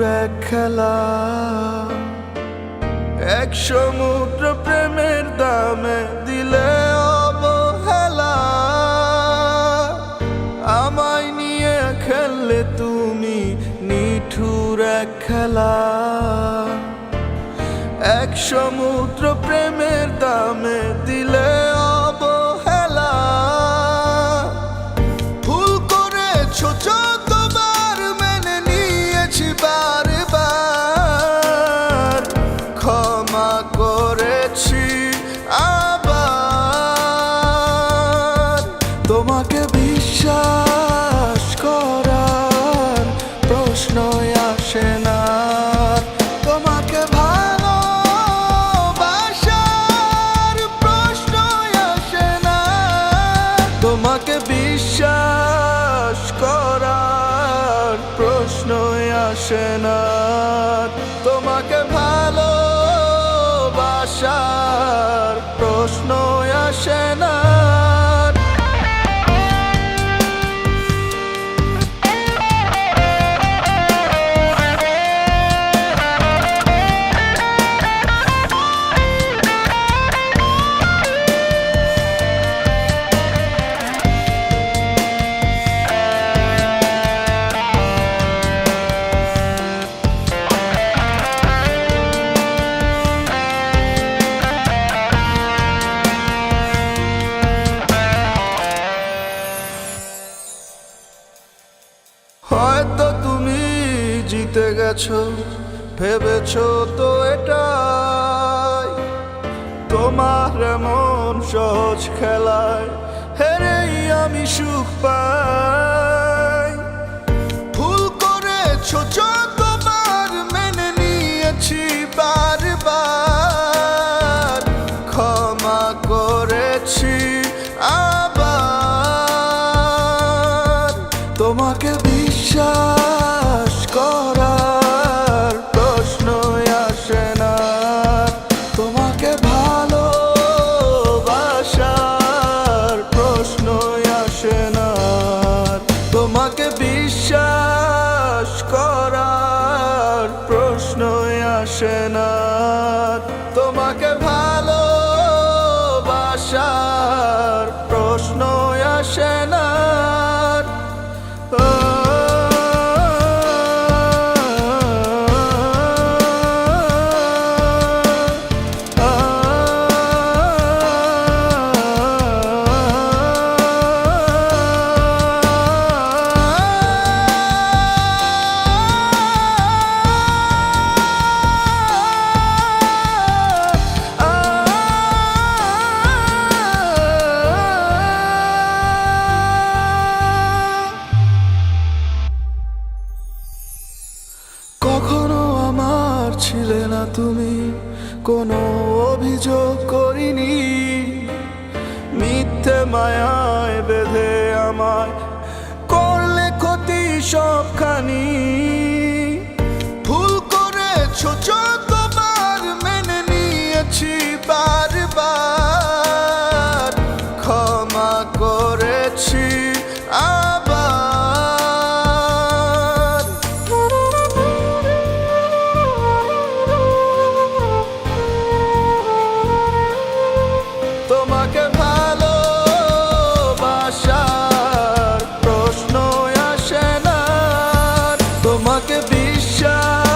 এক খেলা। এক সমুদ্র প্রেমের দামে দিলে অবহেলা। আমায় নিয়ে খেললে তুমি নিঠুর এক খেলা। এক সমুদ্র তোমাকে ভালোবাসার জিতে গেছো ভেবেছো তো এটাই। তোমার মন সহজ খেলায় হেরেই আমি সুখ পাই। তোমাকে আমি কোনো অভিযোগ করিনি। মিথ্যে মায়ায় বেঁধে আমায় করলে ক্ষতি সবখানি। ভুল করে যতবার, মেনে নিয়েছি বারবার। ক্ষমা করেছি। me.